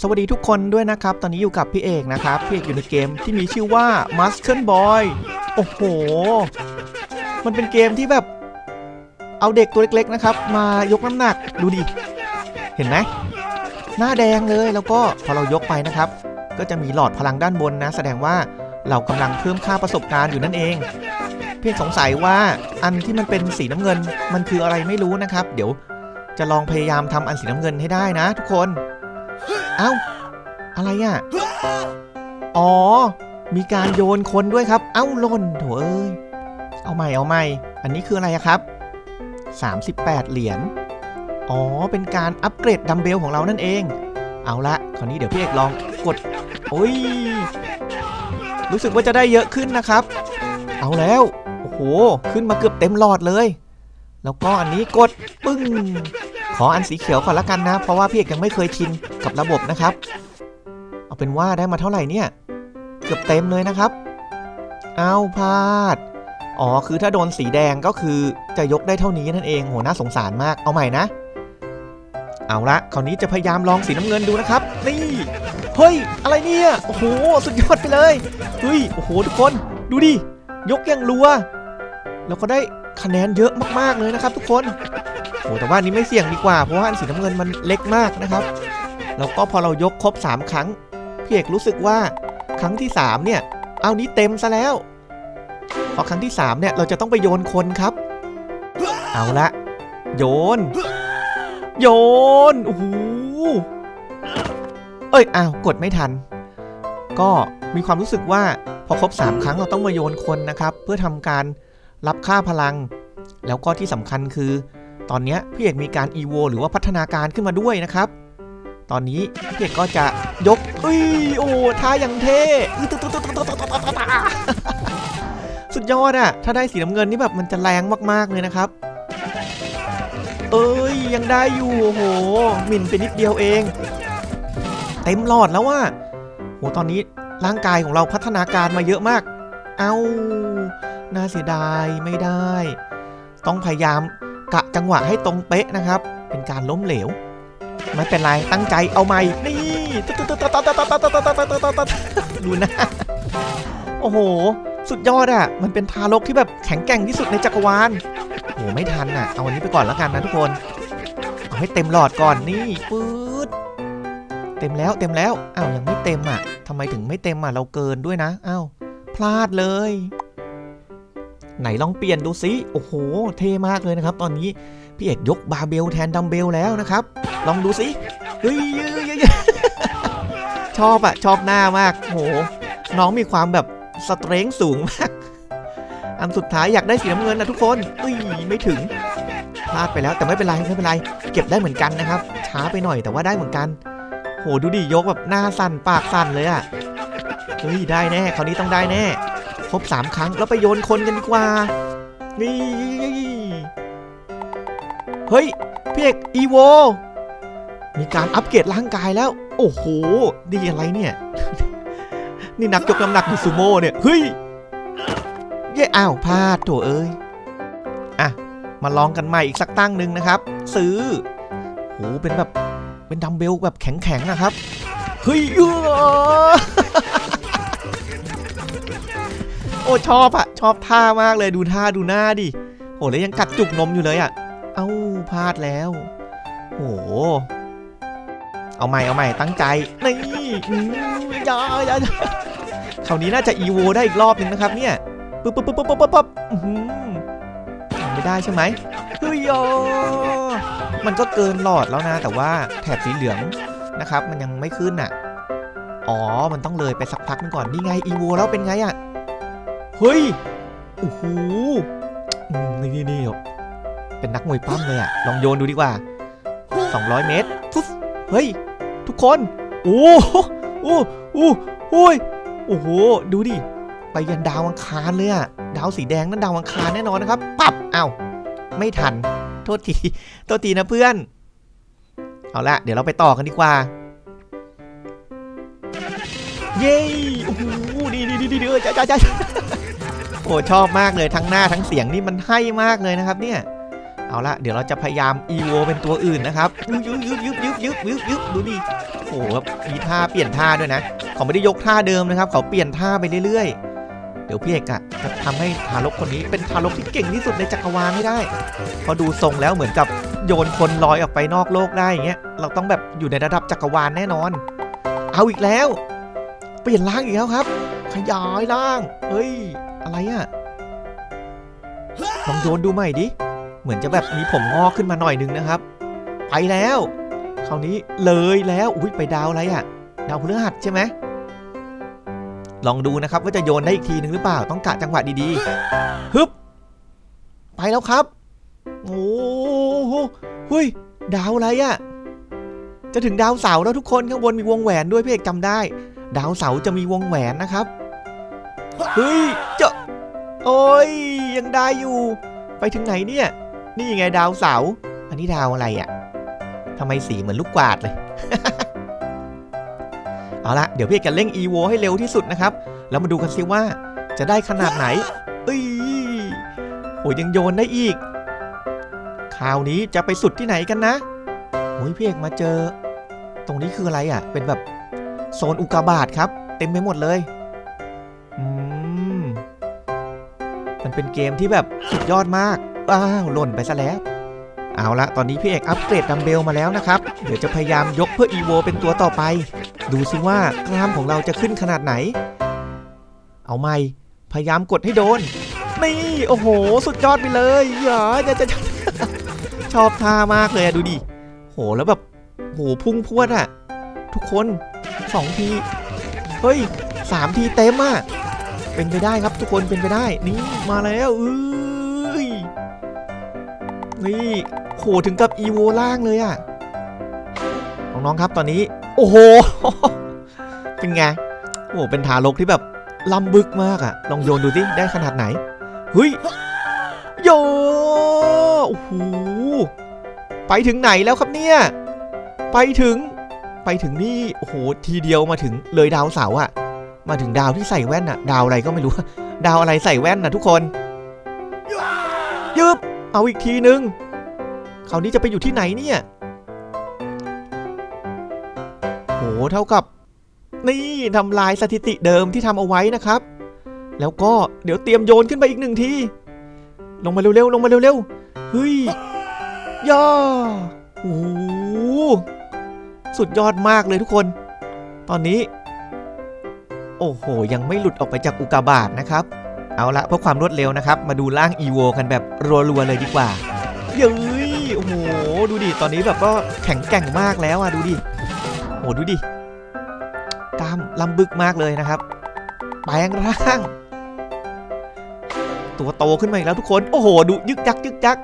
สวัสดีทุกคนด้วยนะครับ ตอนนี้อยู่กับพี่เอกนะครับ พี่เอกอยู่ในเกมที่มีชื่อว่า Muscle Boy โอ้โห มันเป็นเกมที่แบบ เอาเด็กตัวเล็กๆนะครับ มายกน้ำหนักดูดิ เห็นไหมหน้าแดงเลยแล้วก็พอเรายกไปนะครับ ก็จะมีหลอดพลังด้านบนนะ แสดงว่าเรากำลังเพิ่มค่าประสบการณ์อยู่นั่นเอง เพียงสงสัยว่าอันที่มันเป็นสีน้ำเงิน มันคืออะไรไม่รู้นะครับ เดี๋ยวจะลองพยายามทำอันสีน้ำเงินให้ได้นะ ทุกคน เอ้า อะไรอะ อ๋อ มีการโยนคนด้วยครับ เอ้าล่นโถเอ้ย เอาใหม่เอาใหม่ อันนี้คืออะไรครับ 38 เหรียญ อ๋อ เป็นการอัปเกรดดัมเบลของเรานั่นเอง เอาละ คราวนี้เดี๋ยวพี่เอกลองกด โอ้ย รู้สึกว่าจะได้เยอะขึ้นนะครับ เอาแล้ว โอ้โห ขึ้นมาเกือบเต็มหลอดเลย แล้วก็อันนี้กดปึ้ง ขออันสีเขียวก่อนละกันนะ เพราะว่าพี่เอกยังไม่เคยชินกับระบบนะครับ เอาเป็นว่าได้มาเท่าไหร่เนี่ย เกือบเต็มเลยนะครับ เอาพลาด อ๋อ คือถ้าโดนสีแดงก็คือจะยกได้เท่านี้นั่นเอง โห น่าสงสารมาก เอาใหม่นะ เอาละ คราวนี้จะพยายามลองสีน้ำเงินดูนะครับ นี่ เฮ้ย อะไรเนี่ย โอ้โห สุดยอดไปเลยเฮ้ย โอ้โห ทุกคน ดูดิ ยกอย่างรัว แล้วก็ได้คะแนนเยอะมากๆเลยนะครับ ทุกคน โอ้แต่ว่านี้ไม่เสี่ยงดีกว่าเพราะว่าอันสีน้ำเงินมันเล็กมากนะครับ แล้วก็พอเรายกครบ 3 ครั้งพี่เอกรู้สึกว่าครั้งที่ 3 เนี่ย เอานี้เต็มซะแล้ว พอครั้งที่ 3 เนี่ย เราจะต้องไปโยนคนครับ เอาละโยน โยนโอ้โหเอ้ยอ้าวกดไม่ทัน ก็มีความรู้สึกว่าพอครบ 3 ครั้งเราต้องมาโยนคนนะครับ เพื่อทำการรับค่าพลัง แล้วก็ที่สำคัญคือ ตอนนี้พี่เอกมีการอีโวหรือว่าพัฒนาการขึ้นมาด้วยนะครับ ตอนนี้พี่เอกก็จะยกอุ้ยโอ้ท่าอย่างเท่สุดยอดอะถ้าได้สีน้ำเงินนี่แบบมันจะแรงมากๆเลยนะครับ เอ้ยยังได้อยู่โอ้โหหมิ่นไปนิดเดียวเอง เต็มหลอดแล้วว่าโหตอนนี้ร่างกายของเราพัฒนาการมาเยอะมาก เอา้าน่าเสียดายไม่ได้ ต้องพยายาม กะจังหวะให้ตรงเป๊ะนะครับ เป็นการล้มเหลว ไม่เป็นไร ตั้งใจเอาใหม่ นี่ดูนะ โอ้โห สุดยอดอะ มันเป็นทารกที่แบบแข็งแกร่งที่สุดในจักรวาลโหไม่ทันอะ เอาอันนี้ไปก่อนแล้วกันนะทุกคน เอาให้เต็มหลอดก่อนนี่ปื๊ดเต็มแล้วเต็มแล้ว อ้าวยังไม่เต็มอะทำไมถึงไม่เต็มอะเราเกินด้วยนะ อ้าวพลาดเลย ไหนลองเปลี่ยนดูสิโอ้โห เท่มากเลยนะครับ ตอนนี้พี่เอกยกบาเบลแทนดัมเบลแล้วนะครับ ลองดูสิเฮ้ยเฮ้ยยยชอบอะชอบหน้ามากโหน้องมีความแบบสเตรงสูงมาก อันสุดท้ายอยากได้สีน้ำเงินนะทุกคนเอ้ยไม่ถึงพลาดไปแล้วแต่ไม่เป็นไรไม่เป็นไร เก็บได้เหมือนกันนะครับ ช้าไปหน่อยแต่ว่าได้เหมือนกัน โหดูดิยกแบบหน้าสั่นปากสั่นเลยอะเฮ้ยได้แน่คราวนี้ต้องได้แน่ ครบสามครั้งแล้วไปโยนคนกันดีกว่า นี่ เฮ้ยพี่เอกอีโว มีการอัปเกรดร่างกายแล้ว โอ้โห ดีอะไรเนี่ย นี่นักยกน้ำหนักอยู่ซูโม่เนี่ย เฮ้ย เย่อ้าวพลาดโถเอ้ย อะ มาลองกันใหม่อีกสักตั้งหนึ่งนะครับ ซื้อโหเป็นแบบ เป็นดัมเบลแบบแข็งๆนะครับ เฮ้ยเออ โอ้ชอบอะชอบท่ามากเลยดูท่าดูหน้าดิโหแล้วยังกัดจุกนมอยู่เลยอะเอ้าพลาดแล้วโหเอาใหม่เอาใหม่ตั้งใจนี่อืมยายาคราวนี้น่าจะอีโวได้อีกรอบหนึ่งนะครับเนี่ยปึ๊บปึ๊บปึ๊บปึ๊บปึ๊บปึ๊บอื้อหือไม่ได้ใช่ไหมเฮ้ยโยมันก็เกินหลอดแล้วนะ แต่ว่าแถบสีเหลืองนะครับ มันยังไม่ขึ้นอะ อ๋อ มันต้องเลยไปสักพักนึงก่อน นี่ไงอีโวแล้วเป็นไงอะ เฮ้ย โอ้โห นี่นี่นี่เป็นนักมวยปั้มเลยอะลองโยนดูดีกว่า 200 เมตรฟุ๊บเฮ้ย ทุกคน โอ้โหโอ้โหโอ้ยโอ้โห ดูดิ ไปยันดาวอังคารเลยอะดาวสีแดงนั่นดาวอังคารแน่นอนนะครับ ปับเอ้า ไม่ทัน โทษที โทษทีนะเพื่อน เอาละ เดี๋ยวเราไปต่อกันดีกว่า เย้ โอ้โห ดีดีดีดีดีเออจ้าจ้าจ้า โอ้ชอบมากเลยทั้งหน้าทั้งเสียงนี่มันให้มากเลยนะครับเนี่ยเอาละเดี๋ยวเราจะพยายามอีโวเป็นตัวอื่นนะครับยึบยึบยึบยึบยึบยึบยึบดูดิโอ้โหแบบมีท่าเปลี่ยนท่าด้วยนะเขาไม่ได้ยกท่าเดิมนะครับ เขาเปลี่ยนท่าไปเรื่อยๆ เดี๋ยวพี่เอกอะจะทำให้ทารกคนนี้เป็นทารกที่เก่งที่สุดในจักรวาลให้ได้เพอดูทรงแล้วเหมือนกับโยนคนลอยออกไปนอกโลกได้อย่างเงี้ยเราต้องแบบอยู่ในระดับจักรวาลแน่นอน เอาอีกแล้ว เปลี่ยนร่างอีกแล้วครับ ขยายร่างเฮ้ย อะไรอะลองโยนดูใหม่ดิ เหมือนจะแบบมีผมงอกขึ้นมาหน่อยนึงนะครับ ไปแล้ว คราวนี้เลยแล้ว อุ้ยไปดาวอะไรอะดาวพฤหัสใช่ไหม ลองดูนะครับว่าจะโยนได้อีกทีนึงหรือเปล่า ต้องกะจังหวะดีๆ ฮึบ ไปแล้วครับ โอ้โหเฮ้ยดาวอะไรอะจะถึงดาวเสาร์แล้วทุกคนข้างบนมีวงแหวนด้วยพี่เอกจำได้ ดาวเสาร์จะมีวงแหวนนะครับ เฮ้ย เจ้าโอ้ย ยังได้อยู่ ไปถึงไหนเนี่ย นี่ไงดาวเสา อันนี้ดาวอะไรอะทำไมสีเหมือนลูกกวาดเลย เอาละเดี๋ยวพี่เอกจะเร่ง EVO ให้เร็วที่สุดนะครับ แล้วมาดูกันซิว่าจะได้ขนาดไหน เอ้ยโหยังโยนได้อีก คราวนี้จะไปสุดที่ไหนกันนะโอ้ยพี่เอกมาเจอ ตรงนี้คืออะไรอะ เป็นแบบโซนอุกกาบาตครับ เต็มไปหมดเลย เป็นเกมที่แบบสุดยอดมาก อ้าวหล่นไปซะแล้ว เอาละตอนนี้พี่เอกอัปเกรดดัมเบลมาแล้วนะครับ เดี๋ยวจะพยายามยกเพื่อ EVO เป็นตัวต่อไป ดูสิว่ากล้ามของเราจะขึ้นขนาดไหน เอาไม่ พยายามกดให้โดน นี่ โอ้โห สุดยอดไปเลยอย่าจะจะชอบท่ามากเลยอะดูดิ โหแล้วแบบโหพุ่งพวดอะทุกคนสองที เฮ้ยสามทีเต็มอะ เป็นไปได้ครับทุกคนเป็นไปได้ นี่มาแล้วเอ้ยนี่โหถึงกับอีโวล่างเลยอะน้องๆครับตอนนี้ โอ้โห เป็นไงโอ้โหเป็นทารกที่แบบลำบึกมากอะลองโยนดูสิได้ขนาดไหนเฮ้ยโยโอ้โหไปถึงไหนแล้วครับเนี่ย ไปถึงไปถึงนี่โอ้โหทีเดียวมาถึงเลยดาวเสาร์อะ มาถึงดาวที่ใส่แว่นอะดาวอะไรก็ไม่รู้ ดาวอะไรใส่แว่นนะทุกคนยึบเอาอีกทีนึงคราวนี้จะไปอยู่ที่ไหนเนี่ยโหเท่ากับ นี่ทำลายสถิติเดิมที่ทำเอาไว้นะครับ แล้วก็เดี๋ยวเตรียมโยนขึ้นไปอีกหนึ่งที ลงมาเร็วๆลงมาเร็วๆเฮ้ยย่าโอ้สุดยอดมากเลยทุกคน ตอนนี้ โอ้โห ยังไม่หลุดออกไปจากอุกาบาตนะครับ เอาละเพื่อความรวดเร็วนะครับ มาดูร่างอีโวกันแบบรัวๆเลยดีกว่าเย้ยโอ้โห ดูดิ ตอนนี้แบบก็แข็งแกร่งมากแล้วอะ ดูดิโอ้ดูดิกล้ามลำบึกมากเลยนะครับ แปลงร่าง ตัวโตขึ้นมาอีกแล้วทุกคน โอ้โห ดูยึกยักยึกยัก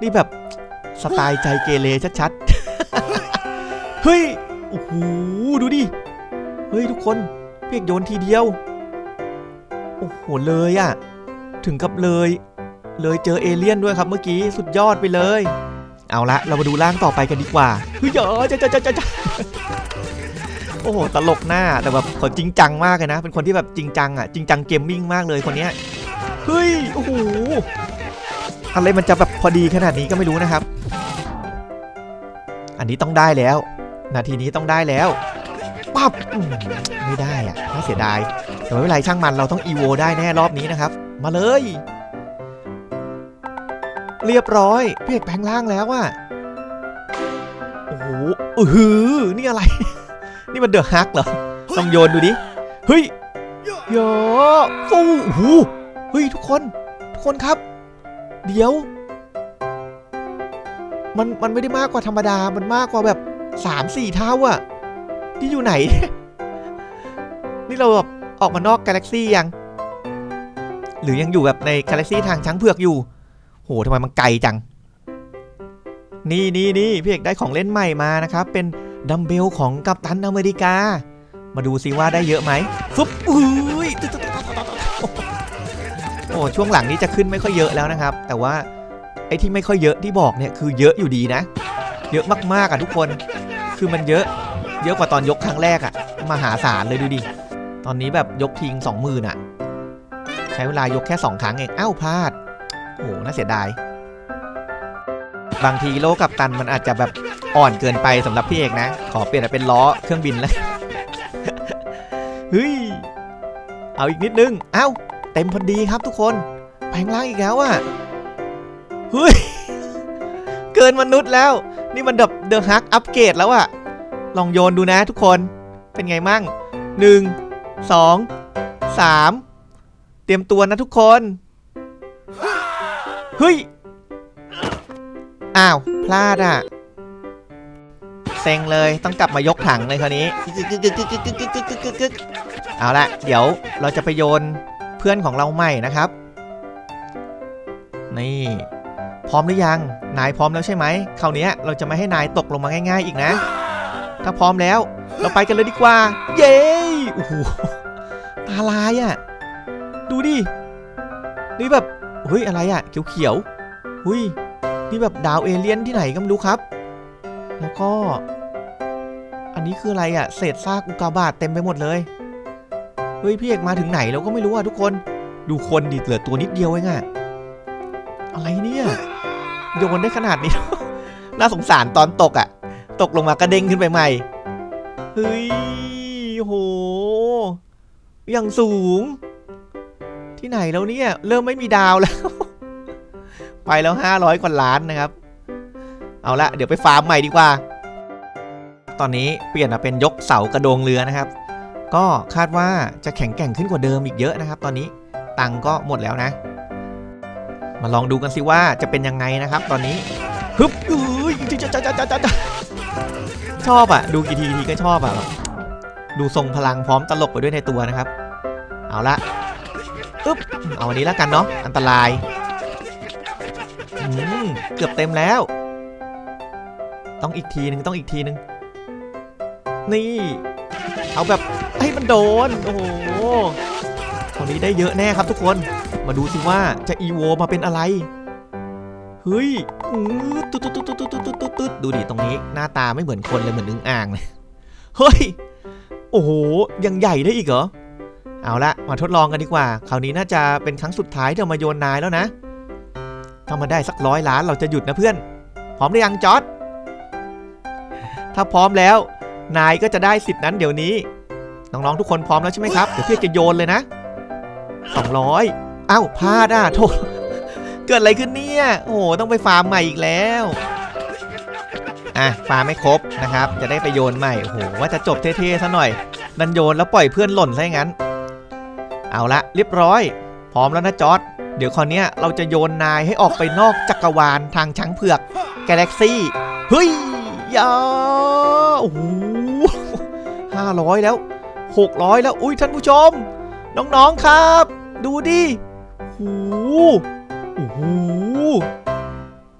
นี่แบบสไตล์ใจเกเรชัดๆ เฮ้ย โอ้โห ดูดิ เฮ้ยทุกคน เพียกโยนทีเดียว โอ้โห เลยอะถึงกับเลย เลยเจอเอเลี่ยนด้วยครับเมื่อกี้สุดยอดไปเลย เอาละเรามาดูร่างต่อไปกันดีกว่าเฮ้ยเจ๋อจะจะจะจะโอ้โหตลกหน้าแต่แบบเขาจริงจังมากเลยนะ เป็นคนที่แบบจริงจังอะจริงจังเกมมิ่งมากเลยคนเนี้ยเฮ้ยโอ้โหอะไรมันจะแบบพอดีขนาดนี้ก็ไม่รู้นะครับ อันนี้ต้องได้แล้ว นาทีนี้ต้องได้แล้ว ปั๊บอืมไม่ได้อะน่าเสียดาย แต่ไม่เป็นไรช่างมันเราต้องอีโวได้แน่รอบนี้นะครับ มาเลย เรียบร้อยพี่เอกแปลงร่างแล้วอะโอ้โหอือหือนี่อะไร นี่มันเดอะฮักเหรอต้องโยนดูดิ เฮ้ยโยฟูโอ้โหเฮ้ยทุกคน ทุกคนครับ เดี๋ยว มันมันไม่ได้มากกว่าธรรมดา มันมากกว่าแบบสามสี่เท่าอะ นี่อยู่ไหน นี่เราแบบออกมานอกกาแล็กซี่ยัง หรือยังอยู่แบบในกาแล็กซี่ทางช้างเผือกอยู่ โหทำไมมันไกลจัง นี่นี่นี่พี่เอกได้ของเล่นใหม่มานะครับ เป็นดัมเบลของกัปตันอเมริกา มาดูซิว่าได้เยอะไหมฟึบอุ้ยโอ้ช่วงหลังนี้จะขึ้นไม่ค่อยเยอะแล้วนะครับ แต่ว่าไอ้ที่ไม่ค่อยเยอะที่บอกเนี่ยคือเยอะอยู่ดีนะ เยอะมากๆอะทุกคน คือมันเยอะ เยอะกว่าตอนยกครั้งแรกอะมหาศาลเลยดูดิ ตอนนี้แบบยกทิ้งสองหมื่นอะใช้เวลายกแค่สองครั้งเองอ้าวพลาดโอ้โหน่าเสียดาย บางทีโลกับตันมันอาจจะแบบอ่อนเกินไปสำหรับพี่เอกนะ ขอเปลี่ยนเป็นล้อเครื่องบินแล้วเฮ้ยเอาอีกนิดนึงเอ้าเต็มพอดีครับทุกคนแปลงร่างอีกแล้วอะเฮ้ยเกินมนุษย์แล้ว นี่มันแบบเดอะฮักอัปเกรดแล้วอะ ลองโยนดูนะทุกคนเป็นไงมั่ง 1 2 3 เตรียมตัวนะทุกคน เฮ้ย อ้าว พลาดอะ เซ็งเลยต้องกลับมายกถังเลยคราวนี้ เอาละเดี๋ยวเราจะไปโยนเพื่อนของเราใหม่นะครับ นี่ พร้อมหรือยัง นายพร้อมแล้วใช่ไหมคราวนี้เราจะไม่ให้นายตกลงมาง่าย ๆ อีกนะ ถ้าพร้อมแล้ว เราไปกันเลยดีกว่า เย้โอ้โหตาลายอะ ดูดิ นี่แบบเฮ้ยอะไรอะ เขียวๆเฮ้ย นี่แบบดาวเอเลี่ยนที่ไหนก็ไม่รู้ครับ แล้วก็ อันนี้คืออะไรอะ เศษซากอุกาบาตเต็มไปหมดเลย เฮ้ยพี่เอกมาถึงไหนเราก็ไม่รู้อะทุกคน ดูคนดิเหลือตัวนิดเดียวเองอะ อะไรเนี่ย โยนได้ขนาดนี้ น่าสงสารตอนตกอะ ตกลงมากระเด้งขึ้นไปใหม่ เฮ้ยโห อย่างสูง ที่ไหนแล้วเนี่ย เริ่มไม่มีดาวแล้ว ไปแล้ว500กว่าล้านนะครับ เอาละเดี๋ยวไปฟาร์มใหม่ดีกว่า ตอนนี้เปลี่ยนมาเป็นยกเสากระโดงเรือนะครับ ก็คาดว่าจะแข็งแกร่งขึ้นกว่าเดิมอีกเยอะนะครับ ตอนนี้ตังก็หมดแล้วนะ มาลองดูกันสิว่าจะเป็นยังไงนะครับ ตอนนี้ฮึบอุ้ยจ้าจ้าจ้าจ้าจ้า ชอบอะ ดูกี่ทีทีก็ชอบอะดูทรงพลังพร้อมตลกไปด้วยในตัวนะครับ เอาละอึ๊บเอาอันนี้แล้วกันเนาะอันตรายเกือบเต็มแล้ว ต้องอีกทีหนึ่งต้องอีกทีหนึ่งนี่ เอาแบบให้มันโดน โอ้โหคราวนี้ได้เยอะแน่ครับทุกคน มาดูสิว่าจะอีโวมาเป็นอะไร เฮ้ยอื้อตุ๊ดตุ๊ดตุ๊ดตุ๊ดตุ๊ดตุ๊ดตุ๊ดดูดิตรงนี้หน้าตาไม่เหมือนคนเลยเหมือนอึ่งอ่างเลยเฮ้ยโอ้โหยังใหญ่ได้อีกเหรอเอาละมาทดลองกันดีกว่าคราวนี้น่าจะเป็นครั้งสุดท้ายที่เรามาโยนนายแล้วนะถ้ามาได้สักร้อยล้านเราจะหยุดนะเพื่อน พร้อมหรือยังจอร์ดถ้าพร้อมแล้ว นายก็จะได้สิทธินั้นเดี๋ยวนี้น้องๆทุกคนพร้อมแล้วใช่ไหมครับเดี๋ยวพี่จะโยนเลยนะ200อ้าวพลาดอะโทษ เกิดอะไรขึ้นเนี่ย โอ้โห ต้องไปฟาร์มใหม่อีกแล้ว อะ ฟาร์มไม่ครบนะครับ จะได้ไปโยนใหม่ โอ้โห ว่าจะจบเท่ๆซะหน่อย ดันโยนแล้วปล่อยเพื่อนหล่นซะงั้น เอาละเรียบร้อย พร้อมแล้วนะจอร์ดเดี๋ยวคราวนี้เราจะโยนนายให้ออกไปนอกจักรวาลทางช้างเผือก กาแล็กซี่ เฮ้ยยาโอ้โหห้าร้อยแล้วหกร้อยแล้ว อุ้ยท่านผู้ชม น้องๆครับ ดูดิหู โอ้โห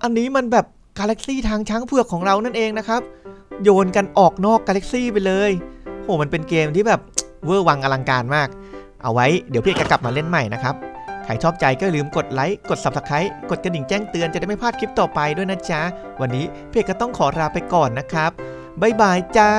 อันนี้มันแบบกาแล็กซี่ทางช้างเผือกของเรานั่นเองนะครับ โยนกันออกนอกกาแล็กซี่ไปเลยโหมันเป็นเกมที่แบบเวอร์วังอลังการมาก เอาไว้เดี๋ยวพี่เอกจะกลับมาเล่นใหม่นะครับ ใครชอบใจก็ลืมกดไลค์กด subscribe กดกระดิ่งแจ้งเตือนจะได้ไม่พลาดคลิปต่อไปด้วยนะจ๊ะ วันนี้พี่เอกก็ต้องขอลาไปก่อนนะครับบ๊ายบายจ้า